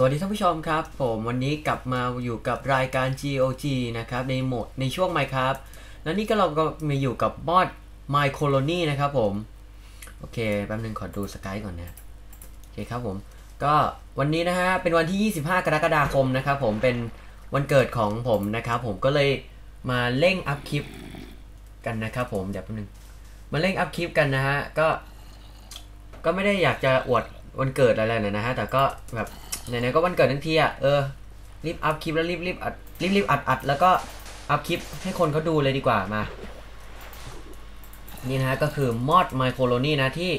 สวัสดีท่านผู้ชมครับ ผมวันนี้กลับมาอยู่กับรายการ GOG นะครับ ในโหมดในช่วง Minecraft แล้วนี่ก็เราก็มาอยู่กับมอด My Colony นะครับผม โอเค แป๊บนึงขอดูสกายก่อนนะ โอเคครับผม ก็วันนี้นะฮะ เป็นวันที่ 25 กรกฎาคมนะครับผมเป็นวันเกิดของผมนะครับผมก็เลยมาเร่งอัพคลิปกันนะครับผม เดี๋ยวแป๊บนึง มาเร่งอัพคลิปกันนะฮะ ก็ ก็ไม่ได้อยากจะอวดวันเกิดอะไรเลยนะฮะ แต่ก็แบบ ไหนๆก็วันเกิดทั้งทีอะเออรีบอัพคลิปแล้วรีบรีบอัดรีบรีบอัดอัดแล้วก็อัพคลิปให้คนเขาดูเลยดีกว่ามานี่นะฮะก็คือมอด My Colony นะที่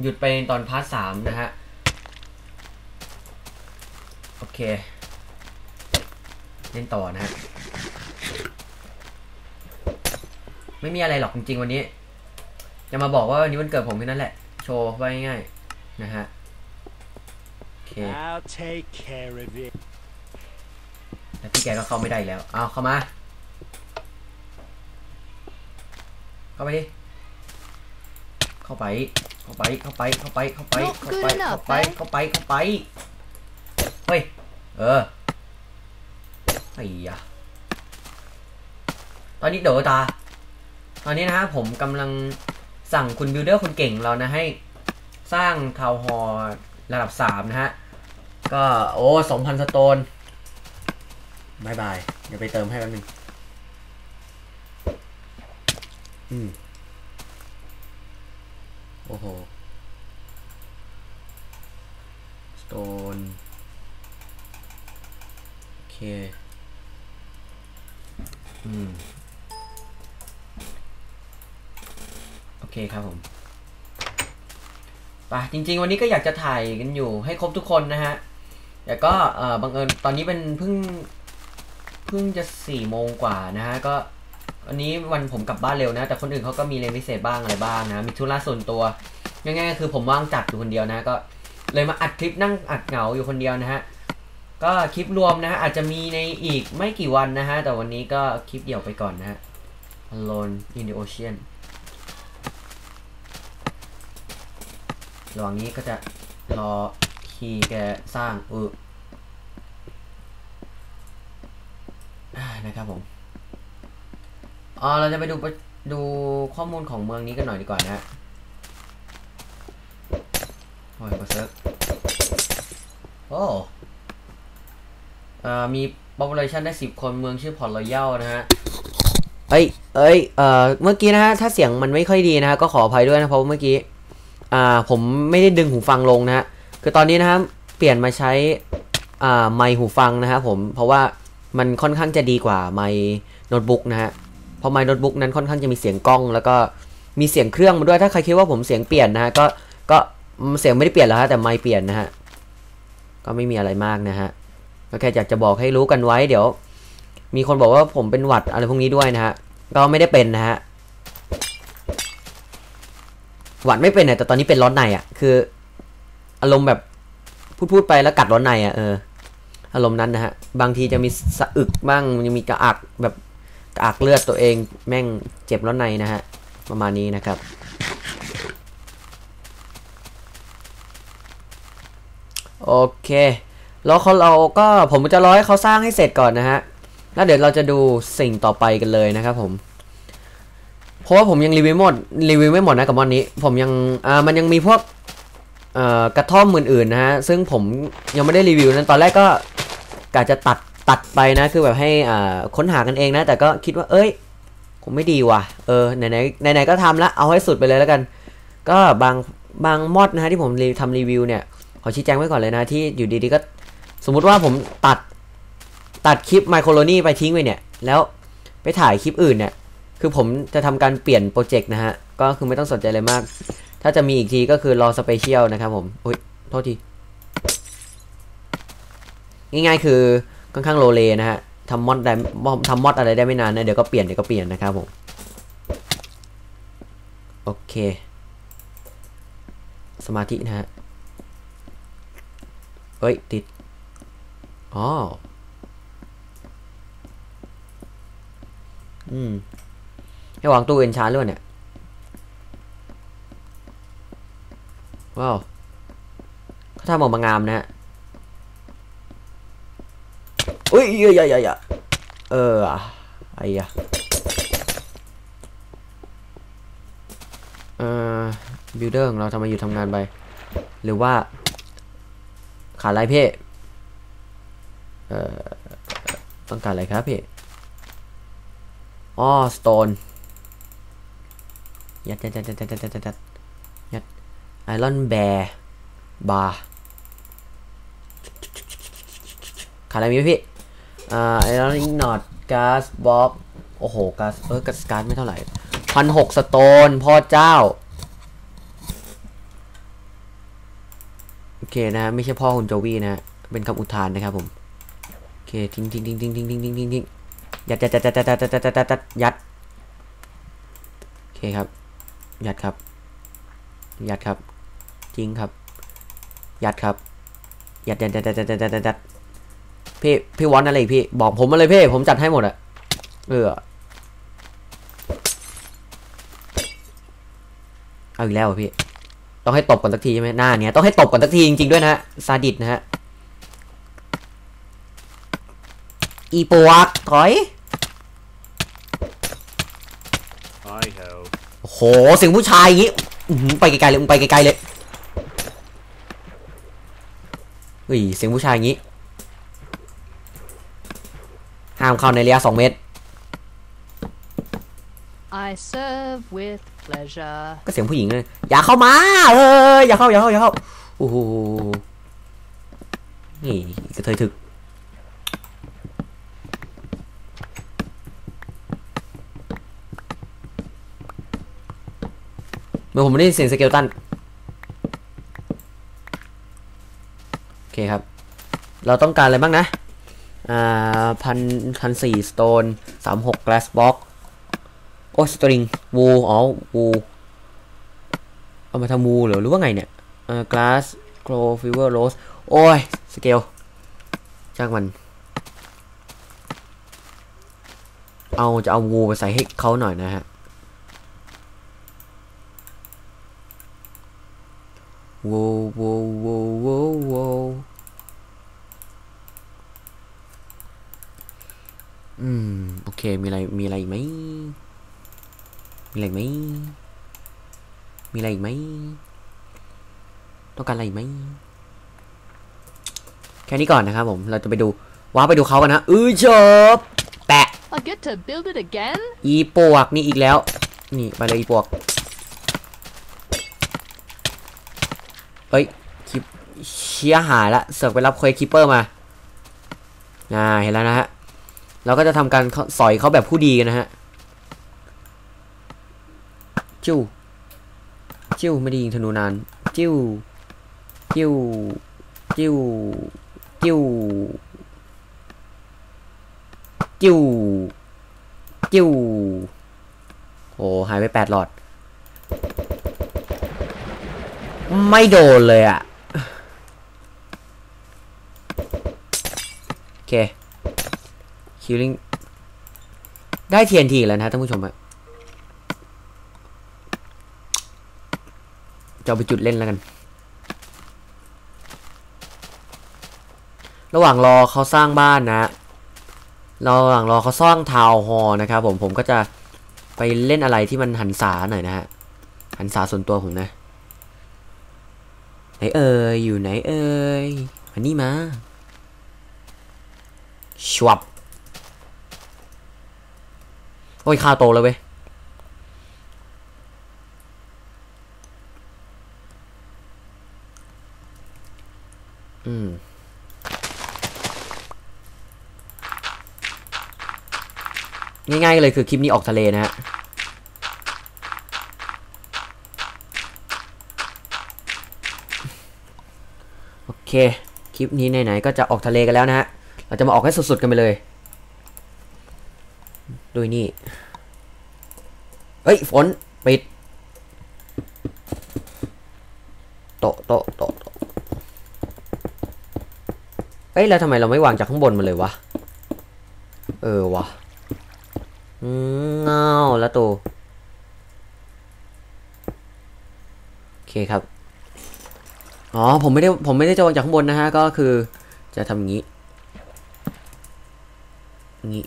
หยุดไปตอนพาร์ทสามนะฮะโอเคเล่นต่อนะฮะไม่มีอะไรหรอกจริงๆวันนี้จะมาบอกว่าวันนี้วันเกิดผมแค่นั้นแหละ โชว์ไว้ง่ายๆนะฮะ เค I'll take care of it. แล้วพี่แกก็เข้าไม่ได้อีกแล้ว เอาเข้ามา เข้าไปดิ เข้าไป เข้าไป เข้าไป เข้าไป เข้าไป เข้าไป เข้าไป เข้าไป เข้าไป เฮ้ย เออ ไอ้ยะตอนนี้เดี๋ยวตา ตอนนี้นะฮะผมกำลังสั่งคุณบิลเดอร์คนเก่งเรานะให้ สร้างทาวน์ฮอลล์ ระดับสามนะฮะ ก็โอ้สองพันสโตนบายบายเดี๋ยวไปเติมให้แป๊บนึงอืมโอ้โหสโตนโอเค อืม โอเคครับผม ปจริง ๆ วันนี้ก็อยากจะถ่ายกันอยู่ให้ครบทุกคนนะฮะแต่ก็เออบังเอิญตอนนี้เป็นเพิ่งเพิ่งจะสี่โมงกว่านะฮะก็วันนี้วันผมกลับบ้านเร็วนะ แต่คนอื่นเขาก็มีเรียนพิเศษบ้างอะไรบ้างนะมีธุระส่วนตัวง่ายๆก็คือผมว่างจัดอยู่คนเดียวนะ ก็เลยมาอัดคลิปนั่งอัดเหงาอยู่คนเดียวนะฮะก็คลิปรวมนะฮะอาจจะมีในอีกไม่กี่วันนะฮะแต่วันนี้ก็คลิปเดี่ยวไปก่อนนะฮะ Alone in the Ocean ระหว่างนี้ก็จะรอคีย์แกสร้างเอออ่านะครับผมอ๋อเราจะไปดูดูข้อมูลของเมืองนี้กันหน่อยดีกว่านะฮะโอ้ยกดเซิร์ชโอ้เอ่อมี population ได้10คนเมืองชื่อพอร์ตรอยัลนะฮะเอ้ยเอ้ยเอ่อเมื่อกี้นะฮะ ถ้าเสียงมันไม่ค่อยดีนะฮะ ก็ขออภัยด้วยนะ เพราะเมื่อกี้ อ่าผมไม่ได้ดึงหูฟังลงนะฮะคือตอนนี้นะครับเปลี่ยนมาใช้อ่าไมค์หูฟังนะครับผมเพราะว่ามันค่อนข้างจะดีกว่าไมค์โน้ตบุ๊กนะฮะเพราะไมค์โน้ตบุ๊กนั้นค่อนข้างจะมีเสียงกล้อง แล้วก็มีเสียงเครื่องมาด้วยถ้าใครคิดว่าผมเสียงเปลี่ยนนะฮะก็ก็เสียงไม่ได้เปลี่ยนแล้วฮะแต่ไมค์เปลี่ยนนะฮะก็ไม่มีอะไรมากนะฮะก็แค่อยากจะบอกให้รู้กันไว้เดี๋ยว มีคนบอกว่าผมเป็นหวัดอะไรพวกนี้ด้วยนะฮะก็ไม่ได้เป็นนะฮะ หวัดไม่เป็นเนี่ยแต่ตอนนี้เป็นร้อนในอะคือ อารมณ์แบบพูดพูดไปแล้วกัดร้อนในอะเอออารมณ์นั้นนะฮะ บางทีจะมีสะอึกบ้างยังมีกระอักแบบกระอักเลือดตัวเองแม่งเจ็บร้อนในนะฮะ ประมาณนี้นะครับ โอเค แล้วเขาเราก็ผมจะรอให้เขาสร้างให้เสร็จก่อนนะฮะ แล้วเดี๋ยวเราจะดูสิ่งต่อไปกันเลยนะครับผม ราะว่าผมยังรีวิวหมดรีวิวไม่หมดนะกับวันนี้ ผมยังอ่ามันยังมีพวกเอ่อกระท่อมอื่นๆนะฮะซึ่งผมยังไม่ได้รีวิวนั้นตอนแรกก็กะจะตัดตัดไปนะคือแบบให้อ่าค้นหากันเองนะ แต่ก็คิดว่าเอ้ยคงไม่ดีว่ะเออไหนไหนไหนไหนก็ทำละเอาให้สุดไปเลยแล้วกัน ก็บางบางมอดนะฮะที่ผมทำรีวิวเนี่ยขอชี้แจงไว้ก่อนเลยนะที่อยู่ดีๆก็สมมุติว่าผมตัดตัดคลิปไมโครโลนี่ไปทิ้งไปเนี่ย แล้วไปถ่ายคลิปอื่นเนี่ย คือผมจะทำการเปลี่ยนโปรเจกต์นะฮะ ก็คือไม่ต้องสนใจเลยมาก ถ้าจะมีอีกทีก็คือรอสเปเชียลนะครับผม อุ้ย โทษที ง่ายๆคือค่อนข้างโลเลนะฮะทำมอดได้ทำมอดอะไรได้ไม่นานนะ เดี๋ยวก็เปลี่ยน เดี๋ยวก็เปลี่ยนนะครับผม โอเค สมาธินะฮะ เฮ้ย ติด อ๋อ อืม ให้วางตู้เอนชานด้วยเนี่ย ว้าวเขาทำออกมางามนะฮะอุ้ยเยอะๆๆๆเอออะไอ้ยะเอ่อบิลเดอร์ของเราทำไมอยู่ทำงานไป หรือว่า ขาดอะไรพี่เอ่อต้องการอะไรครับพี่อ๋อสโตน ยัดยัดยัดยัดยัดยัดยัดยัดยัดไอรอนแบร์บาร์ขาดอะไรมีไหมพี่อ่าไอรอนอิงนอตก๊าซบ็อกโอ้โหก๊าซเออก๊าซก๊าซไม่เท่าไหร่พันหกสโตนพ่อเจ้า โอเคนะ ไม่ใช่พ่อคุณโจวี่นะ เป็นคำอุทานนะครับผมโอเคทิ้งทิ้งทิ้งทิ้งทิ้งทิ้งทิ้งทิ้งทิ้งยัดยัดยัดยัดยัดยัดยัดยัดยัดยัดยัดโอเคครับ ยัดครับ ยัดครับจริงครับ ยัดครับ ยัดยัดยัดยัดยัดยัดยัพี่พี่วอนอะไรพี่ บอกผมมาเลยพี่ผมจัดให้หมดอะเออเอาอีกแล้วพี่ ต้องให้ตบก่อนสักทีใช่ไหมหน้าเนี้ยต้องให้ตบก่อนสักทีจริงๆด้วยนะซาดิสนะฮะอีปวกถอย เสียงผู้ชายอย่างงี้อื้อหือไปไกลๆเลยมึงไปไกลๆเลยเฮ้ยเสียงผู้ชายอย่างงี้ห้ามเข้าในระยะสองเมตร I serve with pleasure. ก็เสียงผู้หญิงเลยอย่าเข้ามาเอออย่าเข้าอย่าเข้าอย่าเข้าโอ้โหนี่กระเทยถึก เมื่อผมได้ยินเสียงสเกลตัน โอเคครับ เราต้องการอะไรบ้างนะ อ่าพันพันสี่สโตนสามหก glass box โอ้สตริงวูอ๋อวูเอามาทำวูหรือรือว่าไงเนี่ยเอ่อ glass glow fever rose โอ้ย สเกลช่างมัน เอาจะเอาวูไปใส่ให้เขาหน่อยนะฮะ วูวูวูวูวูอืม โอเค มีอะไร มีอะไรอีกไหม มีอะไรอีกไหม มีอะไรอีกไหม ต้องการอะไรอีกไหม แค่นี้ก่อนนะครับผม เราจะไปดู ว้าร์ปไปดูเขากันนะ อื้อจบแปะ I get to build it again? อีปวกนี่อีกแล้ว นี่ ไปเลยอีปวก เฮ้ยคลิปเชียหายละเสือกไปรับเควสคิปเปอร์มาอ่าเห็นแล้วนะฮะเราก็จะทำการสอยเขาแบบผู้ดีกันนะฮะจิ้วจิ้วไม่ได้ยิงธนูนานจิ้วจิ้วจิ้วจิ้วจิ้วจิ้วโอ้หายไปแปดหลอด ไม่โดนเลยอะ่ะโอเคคิลลิ่งได้ TNT แล้วนะท่านผู้ชมอะจะเอาไปจุดเล่นแล้วกัน ระหว่างรอเขาสร้างบ้านนะ ระหว่างรอเขาสร้างทาวน์ฮอลนะครับผมผมก็จะไปเล่นอะไรที่มันหันษาหน่อยนะฮะหันษาส่วนตัวผมนะ นเอ่ยอยู่ไหนเอ่ยมานี่มาชวับโอ้ยข้าวโตแล้วเว้ยอืมง่ายๆเลยคือคลิปนี้ออกทะเลนะฮะ เค คลิปนี้ไหนๆก็จะออกทะเลกันแล้วนะฮะ เราจะมาออกให้สุดๆกันไปเลยดยนี่ เฮ้ย ฝน ปิด โตโตโตโตเอ้ยแล้วทำไมเราไม่วางจากข้างบนมาเลยวะ เออวะเงาแล้วตัว โอเคครับ อ๋อผมไม่ได้ผมไม่ได้จะวางจากข้างบนนะฮะก็คือจะทำอย่างนี้งี้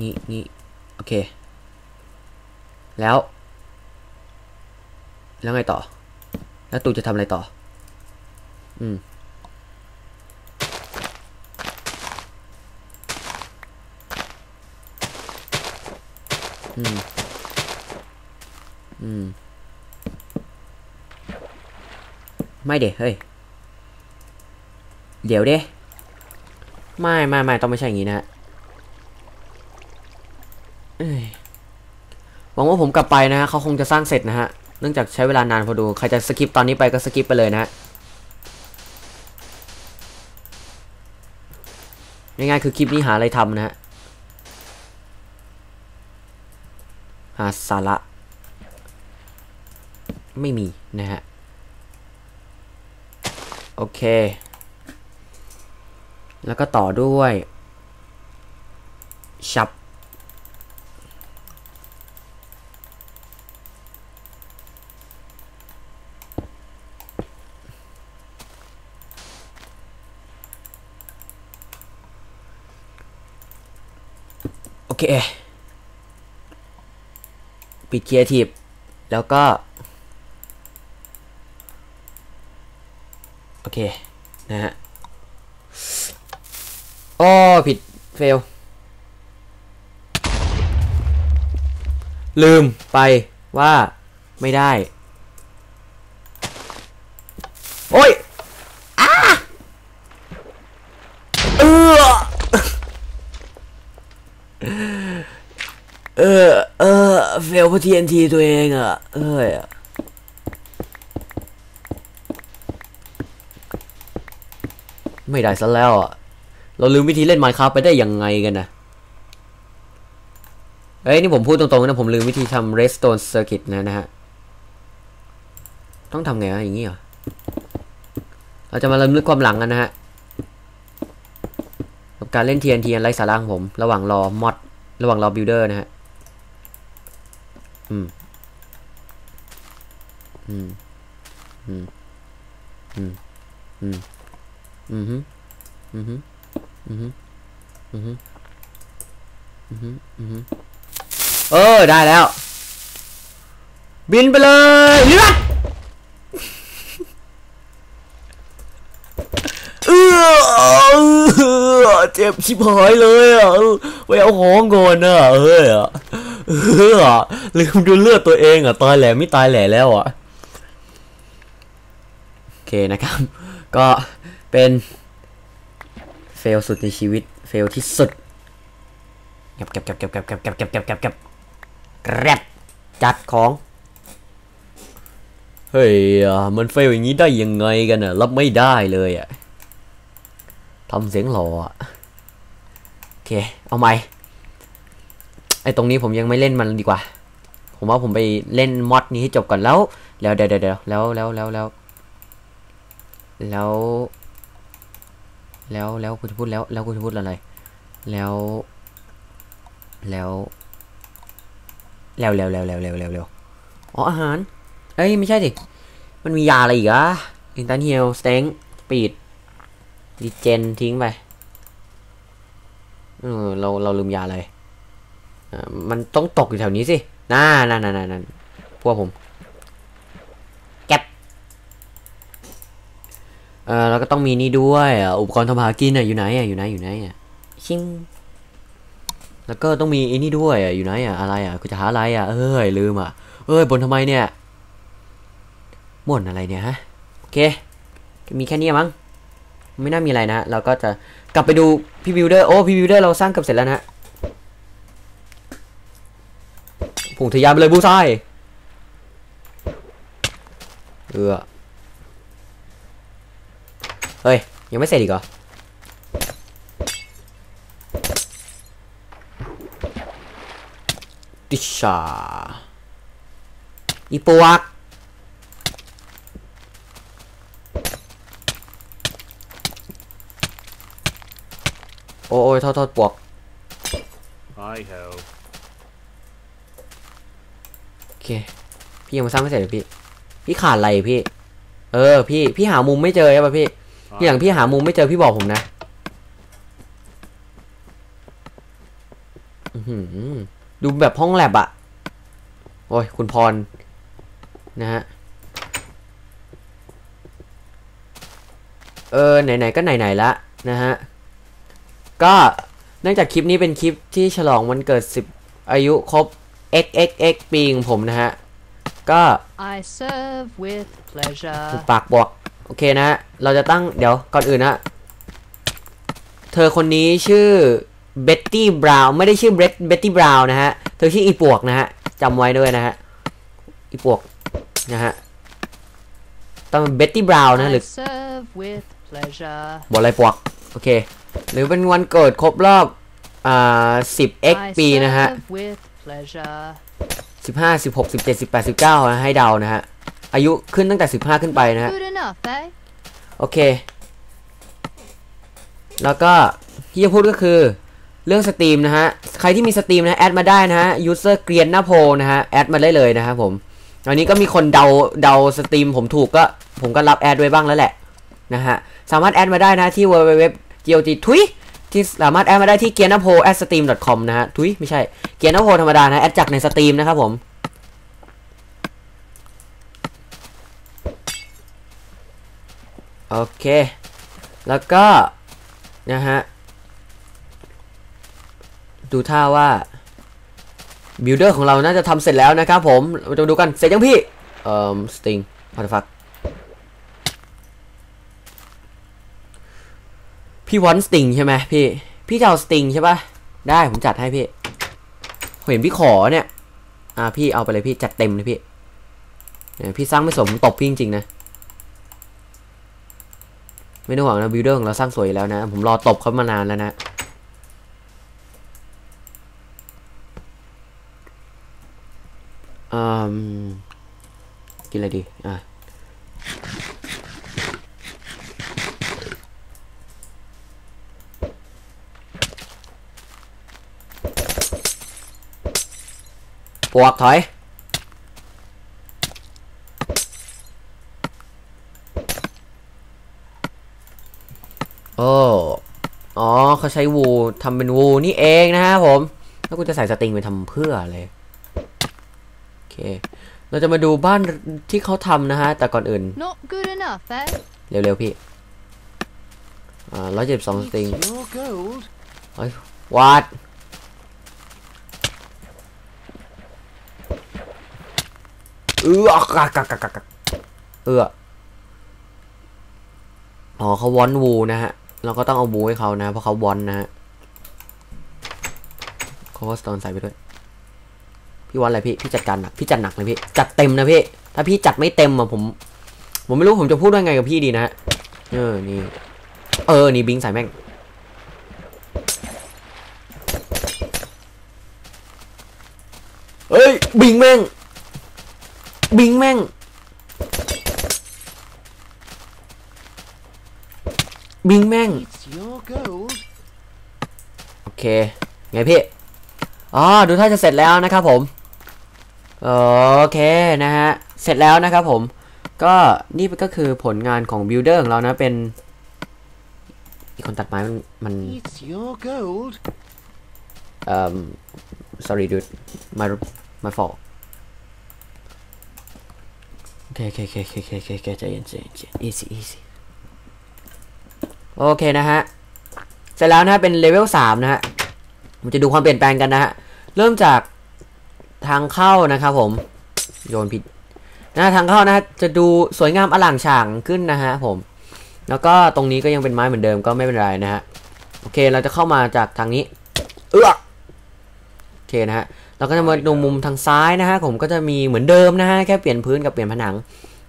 งี้งี้โอเค แล้ว แล้วไงต่อ แล้วตูจะทำอะไรต่อ อืมอืมอืม ไม่เด็เฮ้ย เดี๋ยวเด้ไม่ไม่ไม่ต้องไม่ใช่อย่างนี้นะฮะหวังว่าผมกลับไปนะฮะเขาคงจะสร้างเสร็จนะฮะ เนื่องจากใช้เวลานานพอดู ใครจะสกิปตอนนี้ไปก็สกิปไปเลยนะฮะง่ายๆคือคลิปนี้หาอะไรทำนะฮะ หาสาระ ไม่มีนะฮะ โอเค แล้วก็ต่อด้วยชับโอเค ปิดเคียร์ทีฟแล้วก็ โอ เคนะฮะโอ้ผิดเฟล ลืมไปว่าไม่ได้ โอ้ยอ้าเออเออเออเฟลเพราะ TNT ตัวเองอะเอ้ย ไม่ได้ซะแล้วอะ เราลืมวิธีเล่น Minecraft ไปได้ยังไงกันนะเฮ้ยนี่ผมพูดตรงๆนะผมลืมวิธีทำ redstone circuit นะนะฮะ ต้องทำไงวะอย่างนี้เหรอ เราจะมาเริ่มลึกความหลังกันนะฮะ กับการเล่น TNT อันไร้สาระของผม ระหว่างรอมอดระหว่างรอบิลเดอร์นะฮะ อืม อืม อืม อืม อืม อืมฮึอืมฮึอืมฮึอืมฮึอืมฮึอืมฮึเออได้แล้ว บินไปเลยเลือดเออเจ็บชิบหายเลยอะไปเอาของก่อนอะเอ้ยอะเออลืมดูเลือดตัวเองอะตายแหล่ไม่ตายแหล่แล้วอะโอเคนะครับ ก็ เป็นเฟลสุดในชีวิต เฟลที่สุดเก็บเก็บเก็บเก็บเก็บเก็บเก็บเก็บเก็บเก็บเก็บแกรบจัดของ เฮ้ยมันเฟลอย่างนี้ได้ยังไงกันอะรับไม่ได้เลยอะทำเสียงหล่ออะโอเค เอาไหมไอตรงนี้ผมยังไม่เล่นมันดีกว่า ผมว่าผมไปเล่นมอดนี้ให้จบก่อนแล้ว แล้วเดี๋ยวเดี๋ยวแล้วแล้วแล้วแล้วแล้ว แล้วแล้วกูจะพูดแล้วแล้วกูจะพูดอะไรแล้วแล้วแล้วแล้วแล้วแล้วแล้วแล้วแล้วอ๋ออาหาร เอ้ยไม่ใช่ดิมันมียาอะไรอีกอะอินตันเฮลสเต็งปีดดีเจนทิ้งไปเออเราเราลืมยาอะไรอ่ามันต้องตกอยู่แถวนี้สิน่านั่นนั่นนั่นพวกผม แก็บ เออแล้วก็ต้องมีนี่ด้วยอะอุปกรณ์ทำมาหากินอะอยู่ไหนอะอยู่ไหนอยู่ไหนอะชิงแล้วก็ต้องมีไอ้นี่ด้วยอะอยู่ไหนอะอะไรอะกูจะหาอะไรอะเอ้ยลืมอะเอ้ยบนทำไมเนี่ยบ่นอะไรเนี่ยฮะโอเคมีแค่นี้มั้งไม่น่ามีอะไรนะเราก็จะกลับไปดูพี่บิวเดอร์โอ้พี่บิวเดอร์เราสร้างเกือบเสร็จแล้วนะฮะพุ่งทะยานไปเลยบูซายเออ เฮ้ย ยังไม่เสร็จอีกเหรอ ติชาอีปวกโอ้ยโทษโทษปวก I have. โอเค พี่ยังมาสร้างไม่เสร็จเลยพี่ พี่ขาดอะไรพี่ เออ พี่ พี่หามุมไม่เจอใช่ป่ะพี่ ทีหลังพี่หามุมไม่เจอพี่บอกผมนะดูแบบห้องแลบอะโอ้ย คุณพร นะฮะ เออ ไหน ๆ ก็ไหน ๆ ละนะฮะ ก็เนื่องจากคลิปนี้เป็นคลิปที่ฉลองวันเกิด 10 อายุครบ xxx ปีของผมนะฮะ ก็ I serve with pleasure. ปากบอก โอเคนะฮะเราจะตั้งเดี๋ยวก่อนอื่นนะ เธอคนนี้ชื่อเบ็ตตี้บราวน์ไม่ได้ชื่อเบ็ตตี้บราวน์นะฮะ เธอชื่ออีปวกนะฮะจำไว้ด้วยนะฮะ อีปวกนะฮะต้องเบ็ตตี้บราวน์นะหรือ I serve with pleasure. บอกอะไรปวก โอเค หรือเป็นวันเกิดครบรอบ อ่า 10x I ปีนะฮะ serve with pleasure. 15 16 17 18 19นะให้เดานะฮะ อายุขึ้นตั้งแต่ 15 ขึ้นไปนะฮะ Good enough, eh? โอเค แล้วก็ที่จะพูดก็คือเรื่องสตรีมนะฮะ ใครที่มีสตรีมนะแอดมาได้นะฮะยูเซอร์เกรียนหน้าโพนะฮะ แอดมาได้เลยนะครับผมตอนนี้ก็มีคนเดาเดาสตรีมผมถูกก็ผมก็รับแอดไว้บ้างแล้วแหละนะฮะ สามารถแอดมาได้นะที่ www GOT ทุยที่สามารถแอดมาได้ที่เกียร์นาโพ at stream com นะฮะทุยไม่ใช่เกียร์นาโพธรรมดานะแอดจากในสตรีมนะครับผม โอเค แล้วก็ นะฮะ ดูท่าว่าบิลเดอร์ของเราน่าจะทำเสร็จแล้วนะครับผมเราจะดูกัน เสร็จยังพี่ เอ่อ สติงพอดฟักพี่วอนสติงใช่ไหมพี่ พี่จะเอาสติงใช่ปะได้ผมจัดให้พี่เห็นพี่ขอเนี่ย อ่าพี่เอาไปเลยพี่จัดเต็มเลยพี่เนี่ยพี่สร้างไม่สมผมตบพี่จริงๆนะ ไม่ต้องหวังนะบิลเดอร์ของเราสร้างสวยแล้วนะ ผมรอตบเขามานานแล้วนะ อืม กินอะไรดี อะปวกถอย โอ้อ๋อเขาใช้วูทำเป็นวูนี่เองนะฮะผม แล้วกูจะใส่สตริงไปทำเพื่ออะไรโอเค เราจะมาดูบ้านที่เขาทำนะฮะ แต่ก่อนอื่น Not good enough, eh? เร็วๆพี่ อ่าร้อยเจ็ดสองสตริง Your gold. วาดเออกักกักกักกักเอออ๋อเขาวอนวูนะฮะ เราก็ต้องเอาวูให้เขานะ เพราะเขาวอนนะฮะเขาก็สโตนใส่ไปด้วย พี่วอนอะไรพี่ พี่จัดการหนัก พี่จัดหนักเลยพี่ จัดเต็มนะพี่ ถ้าพี่จัดไม่เต็มอะผม ผมไม่รู้ผมจะพูดว่าไงกับพี่ดีนะฮะ เออ นี่ เออ นี่บิงใส่แม่ง เฮ้ย บิงแม่ง บิงแม่ง บิงแม่ง โอเค ไงพี่ อ๋อ ดูถ้าจะเสร็จแล้วนะครับผม โอเคนะฮะ เสร็จแล้วนะครับผม ก็นี่ก็คือผลงานของบิลเดอร์ของเรานะเป็นอีกคนตัดไม้มันมันเอ่อ sorry dude my my fault โอเคโอเคโอเคโอเคโอเคใจเย็นใจเย็น easy easy โอเคนะฮะ เสร็จแล้วนะฮะเป็นเลเวล3นะฮะผมจะดูความเปลี่ยนแปลงกันนะฮะ เริ่มจากทางเข้านะครับผม โยนผิดนะทางเข้านะจะดูสวยงามอล่างฉ่างขึ้นนะฮะผม แล้วก็ตรงนี้ก็ยังเป็นไม้เหมือนเดิมก็ไม่เป็นไรนะฮะ โอเคเราจะเข้ามาจากทางนี้ เออโอเคนะฮะ เราก็จะมาดูมุมทางซ้ายนะฮะผมก็จะมีเหมือนเดิมนะฮะแค่เปลี่ยนพื้นกับเปลี่ยนผนัง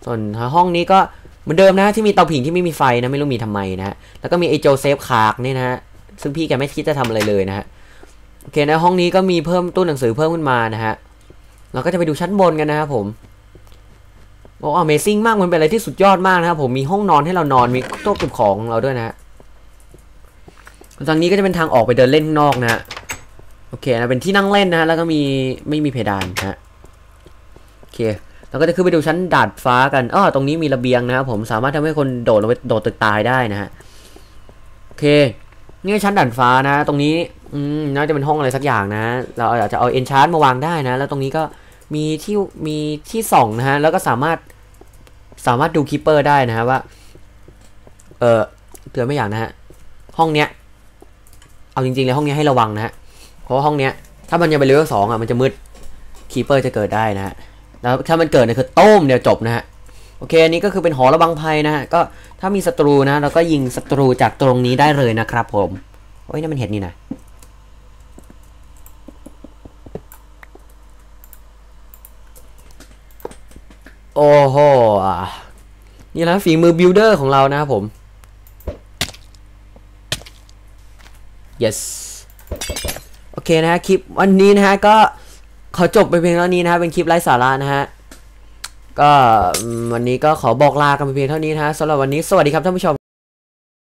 ส่วนห้องนี้ก็ เหมือนเดิมนะที่มีเตาผิงที่ไม่มีไฟนะไม่รู้มีทำไมนะฮะแล้วก็มีไอโจเซฟคาร์กนี่นะฮะซึ่งพี่แกไม่คิดจะทำอะไรเลยนะฮะโอเคนะห้องนี้ก็มีเพิ่มตู้หนังสือเพิ่มขึ้นมานะฮะเราก็จะไปดูชั้นบนกันนะครับผมโอ้ Amazing มากมันเป็นอะไรที่สุดยอดมากนะครับผมมีห้องนอนให้เรานอนมีโต๊ะเก็บของของเราด้วยนะฮะทางนี้ก็จะเป็นทางออกไปเดินเล่นข้างนอกนะฮะโอเคนะเป็นที่นั่งเล่นนะฮะแล้วก็มีไม่มีเพดานนะฮะโอเค เราก็จะขึ้นไปดูชั้นดาดฟ้ากันอ้อตรงนี้มีระเบียงนะครับผมสามารถทำให้คนโดดลงไปโดดตึกตายได้นะฮะโอเค นี่ชั้นดาดฟ้านะ ตรงนี้อืมน่าจะเป็นห้องอะไรสักอย่างนะ เราอาจจะเอาเอนชาร์มาวางได้นะ แล้วตรงนี้ก็มีที่มีที่ส่องนะฮะแล้วก็สามารถสามารถดูคีเปอร์ได้นะฮะว่า เออเตือนไม่อย่างนะฮะห้องเนี้ย เอาจริงๆเลยห้องเนี้ยให้ระวังนะฮะเพราะห้องเนี้ยถ้ามันยังเป็นเลเวลสองอะมันจะมืดคีเปอร์จะเกิดได้นะฮะ แล้วถ้ามันเกิดเนี่ยคือต้มเดียวจบนะฮะโอเคอันนี้ก็คือเป็นหอระบังภัยนะฮะก็ถ้ามีศัตรูนะเราก็ยิงศัตรูจากตรงนี้ได้เลยนะครับผมโอ้ยนี่นมันเห็ดนี่นะโอ้โหอะนี่นะฝีมือบิลดเดอร์ของเรานะครับผม yes โอเคนะฮะคลิปวันนี้นะฮะก็ ขอจบไปเพียงเท่านี้นะฮะเป็นคลิปไร้สาระนะฮะก็วันนี้ก็ขอบอกลากันไปเพียงเท่านี้นะฮะสำหรับวันนี้สวัสดีครับท่านผู้ชม